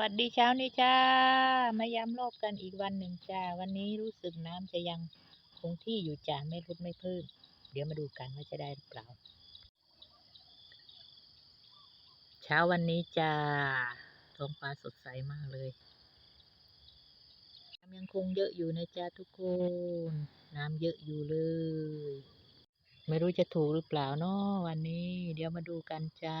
วัสดีเช้านี้จ้ามาย้ำรอบกันอีกวันหนึ่งจ้า วันนี้รู้สึกน้ำจะยังคงที่อยู่จ้าไม่ลดไม่เพิ่ม เดี๋ยวมาดูกันว่าจะได้หรือเปล่า เช้าวันนี้จ้าท้องฟ้าสดใสมากเลย น้ำยังคงเยอะอยู่นะจ้าทุกคน น้ำเยอะอยู่เลย ไม่รู้จะถูกหรือเปล่าเนาะวันนี้ เดี๋ยวมาดูกันจ้า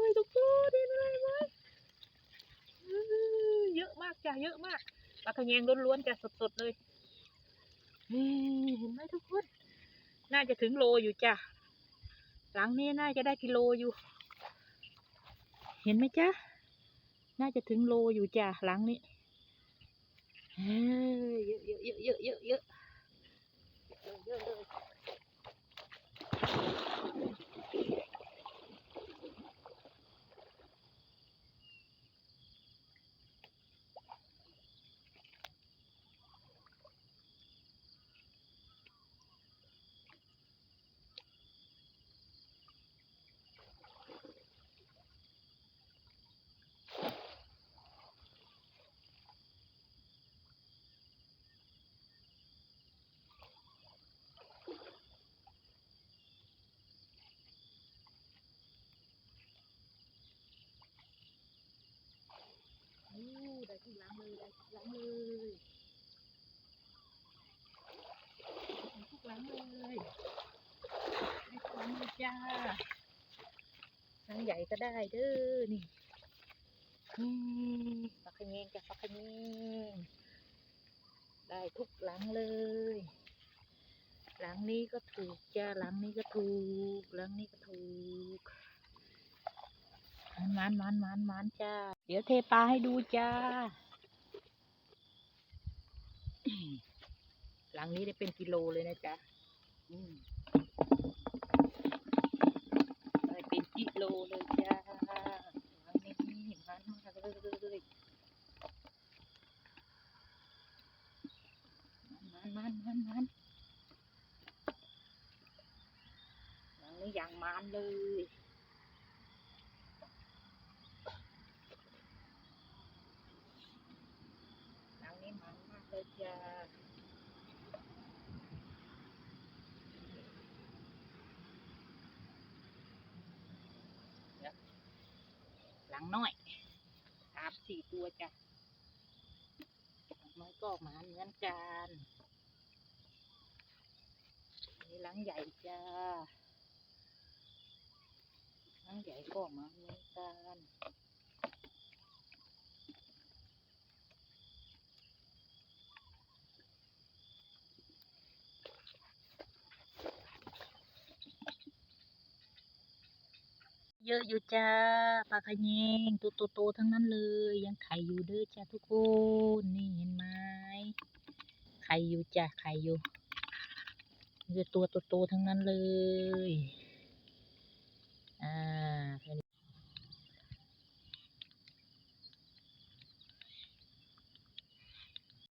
จ้ะเยอะมากปลาขะแยงล้วนๆจ้ะสดๆเลยเห็นไหมทุกคน น่าจะถึงโลอยู่จ้ะ หลังนี้น่าจะได้กิโลอยู่ เห็นไหมจ้ะ น่าจะถึงโลอยู่จ้ะหลังนี้เยเยอะเยอะเยอะเยอะเยอะเยอะเยอะเยอะเลย อู้ได้ ทุกหลังเลยทุกหลังเลยทุกหลังเลยได้ทุกหลังเลยจ้าหลังใหญ่ก็ได้เด้อนี่นี่ปลาขะแยงจ้ะปลาขะแยงได้ทุกหลังเลย หลังนี้ก็ถูกจ้าหลังนี้ก็ถูกหลังนี้ก็ถูกมันมันมันมันจ้า เดี๋ยวเทปลาให้ดูจ้า หลังนี้ได้เป็นกิโลเลยนะจ๊ะได้เป็นกิโลเลยจ้าหลังนี้มันมากเลยมันมันมันมันหลังนี้อย่างมันเลย หลังนี้มันมากเลยจ้า หลังน้อยสามสี่ตัวจ้ะหลังน้อยก็หมาเหมือนกันนี่หลังใหญ่จ้าหลังใหญ่ก็หมาเหมือนกัน ยอะอยู่จ้าปลาขะแยงตัวโตๆทั้งนั้นเลย ยังไข่อยู่เด้อจ้าทุกคนนี่เห็นไหมไข่อยู่จ้าไข่อยู่เยอะตัวโตๆทั้งนั้นเลย